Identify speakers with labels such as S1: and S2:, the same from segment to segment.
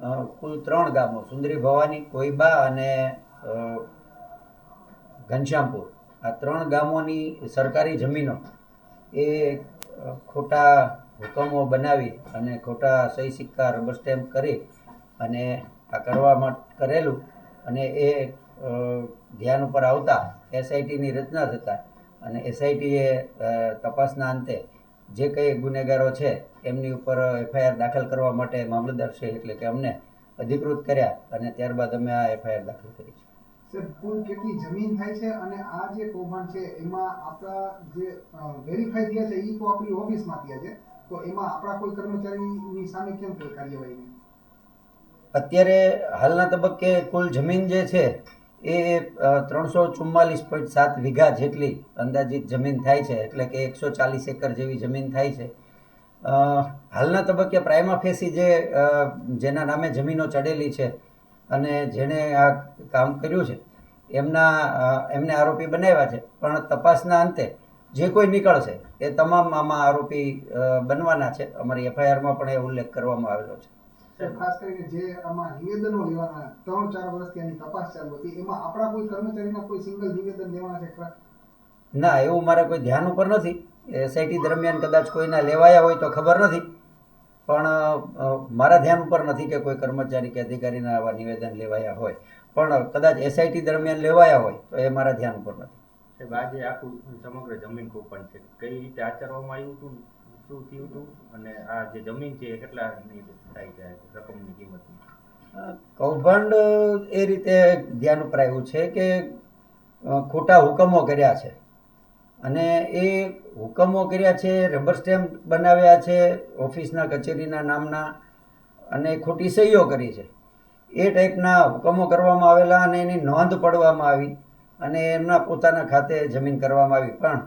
S1: કુલ ત્રણ ગામો, સુંદરી ભવાની, કોઈબા અને ઘનશ્યામપુર. આ ત્રણ ગામોની સરકારી જમીનો એ ખોટા હુકમો બનાવી અને ખોટા સહી સિક્કા રબર સ્ટેમ્પ કરી અને આ કરવા માટે કરેલું અને એ ધ્યાન ઉપર આવતા એસઆઈટીની રચના થતા અને એસઆઈટીએ તપાસના અંતે જે કંઈ ગુનેગારો છે એમની ઉપર એફઆઈઆર દાખલ કરવા માટે મામલતદાર છે એટલે કે અમને અધિકૃત કર્યા અને ત્યારબાદ અમે આ એફઆઈઆર દાખલ કરી છે.
S2: સર કુલ કેટલી જમીન થાય છે અને આ જે કૌભાંડ છે એમાં આપણા જે વેરીફાઈ થયા છે એ તો આપણી ઓફિસમાં થયા છે તો એમાં આપણા કોઈ કર્મચારીની સામે કેમ કોઈ કાર્યવાહી
S1: અત્યારે હાલના તબક્કે કુલ જમીન જે છે એ ત્રણસો ચુમ્માલીસ પોઈન્ટ સાત વીઘા જેટલી અંદાજિત જમીન થાય છે, એટલે કે એકસો ચાલીસ એકર જેવી જમીન થાય છે. હાલના તબક્કે પ્રાઇમા ફેસી જે જેના નામે જમીનો ચડેલી છે અને જેણે આ કામ કર્યું છે, એમના એમને આરોપી બનાવ્યા છે. પણ તપાસના અંતે જે કોઈ નીકળશે એ તમામ આમાં આરોપી બનવાના છે. અમારી એફઆઈઆરમાં પણ એ ઉલ્લેખ કરવામાં આવેલો છે.
S2: ખાસ કરીને જે આમાં નિવેદનો લેવાના ત્રણ ચાર વર્ષથી એની તપાસ ચાલુ હતી એમાં આપણા કોઈ કર્મચારીના કોઈ સિંગલ નિવેદન લેવાના છે ખરા?
S1: ના એવું મારે કોઈ ધ્યાન ઉપર નથી. એસઆઈટી દરમિયાન કદાચ કોઈના લેવાયા હોય તો ખબર નથી. પણ મારા ધ્યાન ઉપર નથી કે કોઈ કર્મચારી કે અધિકારીના આવા નિવેદન લેવાયા હોય. પણ કદાચ એસઆઈટી દરમિયાન લેવાયા હોય તો એ મારા ધ્યાન ઉપર નથી.
S3: સાહેબ આજે આખું સમગ્ર જમીન કૌભાંડ છે. કઈ રીતે આચરવામાં આવ્યું હતું? શું થયું હતું અને આ જે જમીન છે એ કેટલાની થાય છે, રકમની કિંમત
S1: કૌભાંડ એ રીતે ધ્યાન ઉપરાયું છે કે ખોટા હુકમો કર્યા છે. અને એ હુકમો કર્યા છે, રબર સ્ટેમ્પ બનાવ્યા છે, ઓફિસના કચેરીના નામના, અને ખોટી સહીઓ કરી છે. એ ટાઈપના હુકમો કરવામાં આવેલા અને એની નોંધ પડવામાં આવી અને એમના પોતાના ખાતે જમીન કરવામાં આવી. પણ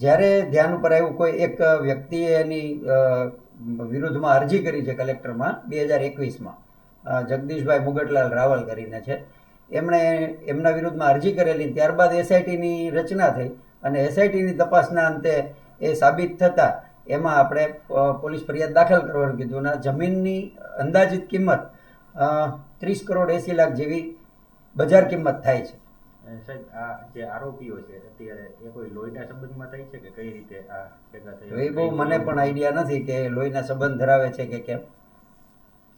S1: જ્યારે ધ્યાન ઉપર આવ્યું, કોઈ એક વ્યક્તિએ એની વિરુદ્ધમાં અરજી કરી છે કલેક્ટરમાં બે હજાર એકવીસમાં જગદીશભાઈ મુગટલાલ રાવલ કરીને છે. એમણે એમના વિરુદ્ધમાં અરજી કરેલી, ત્યારબાદ એસઆઈટીની રચના થઈ અને એસઆઈટીની તપાસના અંતે એ સાબિત થતાં એમાં આપણે પોલીસ ફરિયાદ દાખલ કરવાનું કીધું અને જમીનની અંદાજિત કિંમત ત્રીસ કરોડ એંસી લાખ જેવી બજાર કિંમત થાય છે.
S3: સાહેબ આ જે આરોપીઓ છે અત્યારે એ કોઈ લોહીના સંબંધમાં થાય છે કે કઈ રીતે આ ભેગા થયા?
S1: એ બહુ મને પણ આઈડિયા નથી કે લોહીના સંબંધ ધરાવે છે કે કેમ.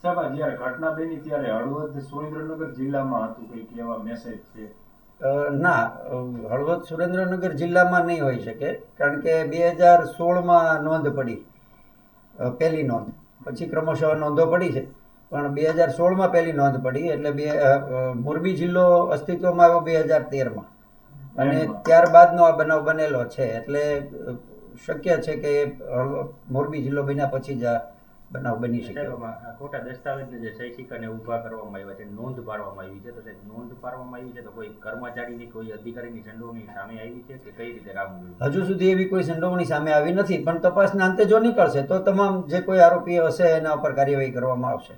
S4: સાહેબ જ્યારે ઘટના બની ત્યારે હળવદ સુરેન્દ્રનગર જિલ્લામાં હતું કંઈક એવા મેસેજ છે?
S1: ના હળવદ સુરેન્દ્રનગર જિલ્લામાં નહીં હોઈ શકે કારણ કે બે હજાર સોળમાં નોંધ પડી. પેલી પહેલી નોંધ. પછી ક્રમશઃ નોંધો પડી છે. પણ બે હજાર સોળમાં પહેલી નોંધ પડી એટલે બે મોરબી જિલ્લો અસ્તિત્વમાં આવ્યો બે હજાર તેરમાં. અને ત્યારબાદનો આ બનાવ બનેલો છે એટલે શક્ય છે કે મોરબી જિલ્લો બન્યા પછી જ આ બનાવ બની
S3: શકે ખોટા દસ્તાવેજને જે શૈક્ષિક અને ઊભા કરવામાં આવ્યા છે નોંધ પાડવામાં આવી છે તો નોંધ પાડવામાં આવી છે તો કોઈ કર્મચારીની કોઈ અધિકારીની સંડોવણી સામે આવી છે કે કઈ રીતે કામ
S1: હજુ સુધી એવી કોઈ સંડોવણી સામે આવી નથી પણ તપાસના અંતે જો નીકળશે તો તમામ જે કોઈ આરોપીઓ હશે એના ઉપર કાર્યવાહી કરવામાં આવશે.